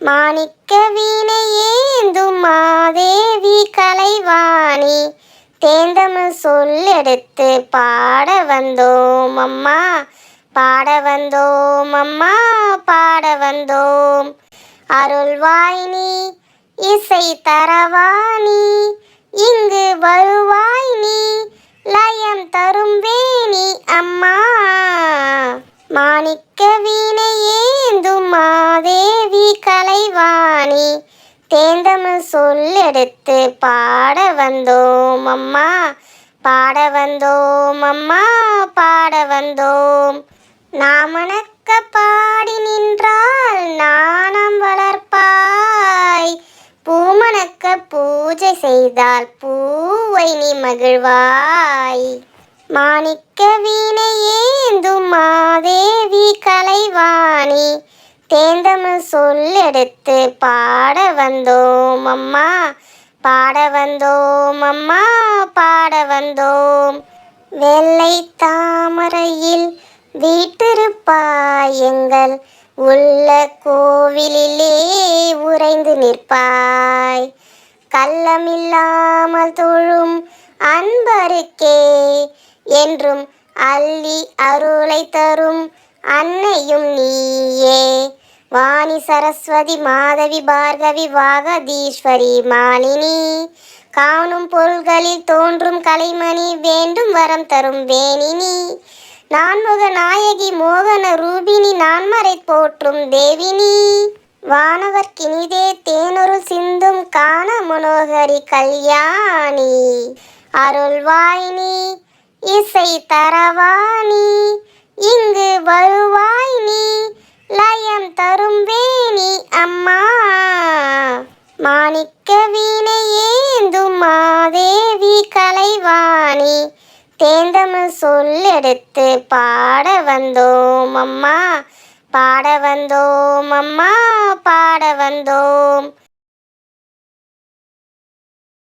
மாணிக்க வீணை மாதேவி கலைவாணி. தேந்தமிழ் சொல்லெடுத்து பாட வந்தோம் அம்மா. பாட வந்தோம் அம்மா பாட வந்தோம். அருள்வாயினி இசை தரவாணி இங்கு வருவாய் நீ லயம் தரும் வேணி அம்மா. மாணிக்க வீணையே ஏந்தும் மாதேவி கலைவாணி தேந்தமிழ் சொல்லெடுத்து பாட வந்தோம் அம்மா. பாட வந்தோம் அம்மா பாட வந்தோம். நாமணக்க பாடி நின்றால் நாணம் வளர்ப்பாய். பூமணக்க பூஜை செய்தால் பூவை நீ மகிழ்வாய். மாணிக்க வீணை ஏந்தும் மாதேவி கலைவாணி தேந்தமிழ் சொல்லெடுத்து பாட வந்தோம் அம்மா. பாட வந்தோம் அம்மா பாட வந்தோம். வெள்ளை தாமரையில் வீட்டிருப்பாய் எங்கள். உள்ள கோவிலிலே உறைந்து நிற்பாய். கள்ளமில்லாமல் தொழும் அன்பருக்கே என்றும் அள்ளி அருளை தரும் அன்னையும் நீயே. வாணி சரஸ்வதி மாதவி பார்கவி வாகதீஸ்வரி மாலினி. காணும் பொருள்களில் தோன்றும் கலைமணி வேண்டும் வரம் தரும் வேணினி. நான்முக நாயகி மோகன ரூபினி நான்மறை போற்றும் தேவினி. வானவர்க்கினிதே தேனொருள் சிந்தும் காண மனோகரி கல்யாணி. அருள்வாயினி இசை தரவாணி. இங்கு வருவாய் நீ லயம் தரும் வேணி அம்மா. மாணிக்க வீணை ஏந்தும் மாதேவி கலைவாணி. தேந்தமிழ் சொல்லெடுத்து பாட வந்தோம் அம்மா. பாட வந்தோம் அம்மா. பாட வந்தோம்.